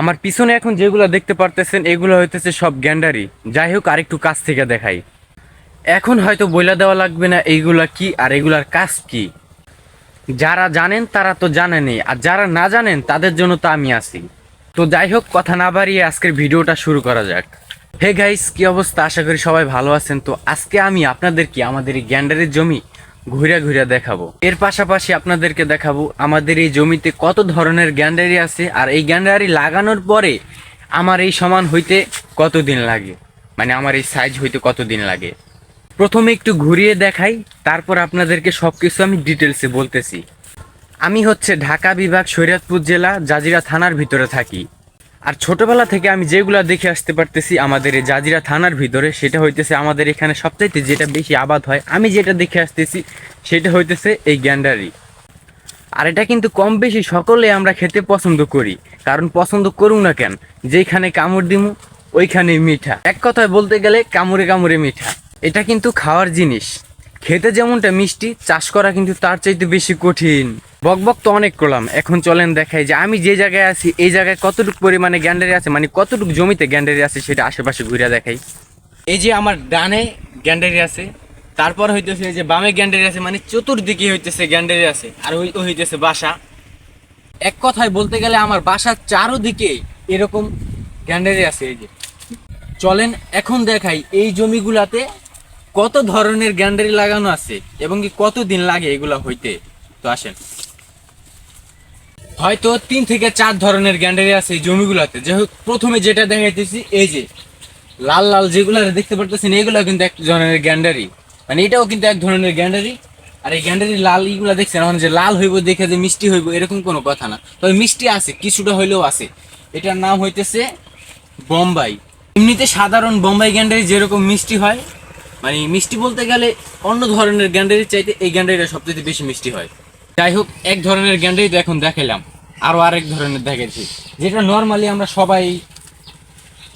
আমার পিছনে এখন যেগুলো দেখতে পারতেছেন, এগুলো হইতেছে সব গ্যান্ডারি। যাই হোক, আরেকটু কাছ থেকে দেখাই। এখন হয়তো বইলা দেওয়া লাগবে না এইগুলা কি আর এগুলার কাজ কি। যারা জানেন তারা তো জানেনই, আর যারা না জানেন তাদের জন্য তো আমি আছি। তো যাই হোক, কথা না বাড়িয়ে আজকের ভিডিওটা শুরু করা যাক। হে গাইস, কি অবস্থা? আশা করি সবাই ভালো আছেন। তো আজকে আমি আপনাদেরকে আমাদের এই গ্যান্ডারের জমি ঘুরে ঘুরে দেখাবো। এর পাশাপাশি আপনাদেরকে দেখাবো আমাদের এই জমিতে কত ধরনের গ্যান্ডারি আছে আর এই গ্যান্ডারি লাগানোর পরে আমার এই সমান হইতে কতদিন লাগে? মানে আমার এই সাইজ হইতে কতদিন লাগে? প্রথমে একটু ঘুরিয়ে দেখাই, তারপর আপনাদেরকে সবকিছু আমি ডিটেলসে বলতেছি। আমি হচ্ছে ঢাকা বিভাগ শরীয়তপুর জেলা, জাজিরা থানার ভিতরে থাকি। আর ছোটবেলা থেকে আমি যেগুলা দেখে আসতে পারতেছি আমাদের এই জাজিরা থানার ভিতরে, সেটা হইতেছে আমাদের এখানে সবচাইতে যেটা বেশি আবাদ হয়। আমি যেটা দেখে আসতেছি, সেটা হইতেছে এই গ্যান্ডারি। আর এটা কিন্তু কম বেশি সকলে আমরা খেতে পছন্দ করি, কারণ পছন্দ করুন না কেন, যেখানে কামড় দিমু ওইখানে মিঠা। এক কথায় বলতে গেলে কামড়ে কামড়ে মিঠা। এটা কিন্তু খাওয়ার জিনিস। খেতে যেমনটা মিষ্টি, চাষ করা কিন্তু তার চাইতে বেশি কঠিন। বক বক তো অনেক করলাম। এখন চলেন দেখাই যে আমি যে জায়গায় আছি, এই জায়গায় কতটুকু পরিমাণে গ্যান্ডারি আছে মানে কতটুকু জমিতে গ্যান্ডারি আছে সেটা আশেপাশে ঘুরে দেখাই। এই যে আমার ডানে গ্যান্ডারি আছে, তারপর হইতেছে যে বামে গ্যান্ডারি আছে মানে চতুর্দিকে হইতেছে গ্যান্ডারি আছে, আর ওই হইতেছে বাসা। এক কথায় বলতে গেলে আমার বাসার চারোদিকে এরকম গ্যান্ডারি আছে এই যে। চলেন এখন দেখাই এই জমিগুলাতে কত ধরনের গ্যান্ডারি লাগানো আছে এবং কি কত দিন লাগে এগুলা হইতে? তো আসেন। হয়তো তিন থেকে চার ধরনের গ্যান্ডারি আছে এই জমিগুলাতে। যে প্রথমে যেটা দেখাইতেছি, এই যে লাল লাল যেগুলো দেখতে পারতেছেন এগুলো কিন্তু এক ধরনের গ্যান্ডারি। মানে এটাও কিন্তু এক ধরনের গ্যান্ডারি। আর এই গ্যান্ডারি লাল ইগুলা দেখছেন, এখন যে লাল হইব, দেখে যে মিষ্টি হইব, এরকম কোনো কথা না। তবে মিষ্টি আছে, কিছুটা হইলেও আছে। এটার নাম হইতেছে বোম্বাই। এমনিতে সাধারণ বোম্বাই গ্যান্ডারি যেরকম মিষ্টি হয় মানে মিষ্টি বলতে গেলে অন্য ধরনের গ্যান্ডারির চাইতে এই গ্যান্ডারিটা সবচেয়ে বেশি মিষ্টি হয়। যাই হোক এক ধরনের গ্যান্ডারি তো এখন দেখাইলাম। আরও আরেক ধরনের দেখাইছি। যেটা নর্মালি আমরা সবাই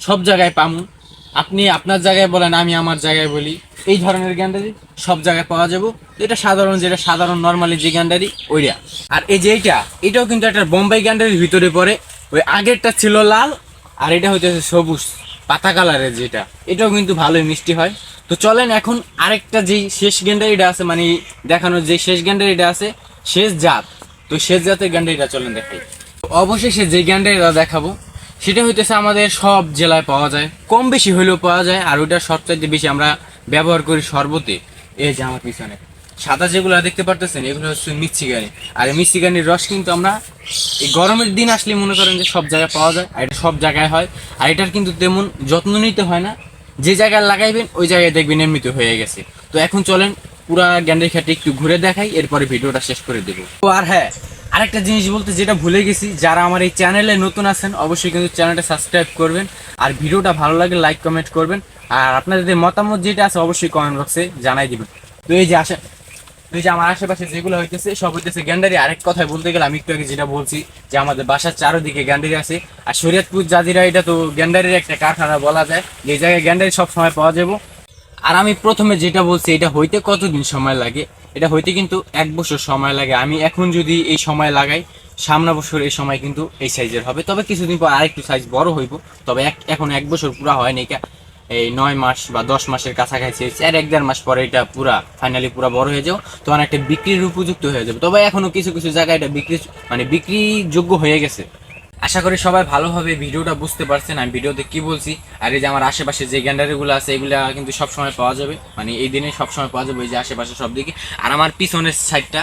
সব জায়গায় পামু। আপনি আপনার জায়গায় বলেন, আমি আমার জায়গায় বলি। এই ধরনের গ্যান্ডারি সব জায়গায় পাওয়া যাব। এটা সাধারণ, যেটা সাধারণ নর্মালি যে গ্যান্ডারি, ওইটা। আর এই যে এইটা, এটাও কিন্তু একটা বোম্বাই গ্যান্ডারির ভিতরে পড়ে। ওই আগেরটা ছিল লাল, আর এটা হইতেছে সবুজ। পাতা কালারের যেটা, এটাও কিন্তু ভালোই মিষ্টি হয়। তো চলেন এখন আরেকটা যেই শেষ গ্যান্ডারিটা আছে মানে দেখানোর যে শেষ গ্যান্ডারিটা আছে, শেষ জাত। তো শেষ জাতের গ্যান্ডারিটা চলেন দেখাই অবশেষে যে গ্যান্ডারিটা দেখাবো, সেটা হইতেছে আমাদের সব জেলায় পাওয়া যায়। কম বেশি হইলেও পাওয়া যায়, আর ওইটা সবচাইতে বেশি আমরা ব্যবহার করি শরবতে এই যে আমার পিছনে। সাদা যেগুলো দেখতে পারতেছেন, এগুলো হচ্ছে মিষ্টিগানি আর এই মিষ্টিগানির রস কিন্তু আমরা এই গরমের দিন আসলে মনে করেন যে সব জায়গায় পাওয়া যায়, আর এটা সব জায়গায় হয়। আর এটার কিন্তু তেমন যত্ন নিতে হয় না। যে জায়গায় লাগাইবেন, ওই জায়গায় দেখবেন এমনিতে হয়ে গেছে। তো এখন চলেন পুরা গ্যান্ডের খেটে একটু ঘুরে দেখাই, এরপরে ভিডিওটা শেষ করে দেবো। তো আর হ্যাঁ আরেকটা জিনিস বলতে যেটা ভুলে গেছি, যারা আমার এই চ্যানেলে নতুন আছেন, অবশ্যই কিন্তু চ্যানেলটা সাবস্ক্রাইব করবেন। আর ভিডিওটা ভালো লাগে লাইক, কমেন্ট করবেন। আর আপনাদের মতামত যেটা আছে, অবশ্যই কমেন্ট বক্সে জানাই দিবেন। তো এই যে আশা তো এই যে আমার আশেপাশে যেগুলো হইতেছে, সব হইতেছে গ্যান্ডারি। আরেক কথায় বলতে গেলে আমি একটু আগে যেটা বলছি, যে আমাদের বাসার চারোদিকে গ্যান্ডারি আছে। আর শরীয়তপুর জাজিরা, এটা তো গ্যান্ডারির একটা কারখানা বলা যায়। যে জায়গায় গ্যান্ডারি সব সময় পাওয়া যাব। আর আমি প্রথমে যেটা বলছি, এটা হইতে কতদিন সময় লাগে? এটা হইতে কিন্তু এক বছর সময় লাগে। আমি এখন যদি এই সময় লাগাই সামনে বছর এই সময় কিন্তু এই সাইজের হবে। তবে কিছুদিন পর আরেকটু সাইজ বড় হইব। তবে এক এখন এক বছর পুরা হয় কা- এই নয় মাস বা দশ মাসের কাছাকাছি হয়েছে। আর এক দেড় মাস পরে এটা পুরা ফাইনালি পুরা বড় হয়ে যাও তখন একটা বিক্রির উপযুক্ত হয়ে যাবে। তবে এখনও কিছু কিছু জায়গায় এটা বিক্রি মানে বিক্রি যোগ্য হয়ে গেছে। আশা করি সবাই ভালোভাবে ভিডিওটা বুঝতে পারছেন আমি ভিডিওতে কি বলছি। আর এই যে আমার আশেপাশে যে গ্যান্ডারিগুলো আছে, এগুলা কিন্তু সব সময় পাওয়া যাবে। মানে এই দিনে সব সময় পাওয়া যাবে এই যে আশেপাশে সব দিকে। আর আমার পিছনের সাইডটা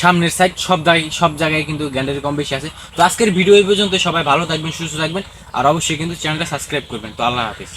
সামনের সাইড সব জায়গায় সব জায়গায় কিন্তু গ্যান্ডারি কম বেশি আছে। তো আজকের ভিডিও এই পর্যন্ত সবাই ভালো থাকবেন, সুস্থ থাকবেন। আর অবশ্যই কিন্তু চ্যানেলটা সাবস্ক্রাইব করবেন। তো আল্লাহ হাফিজ।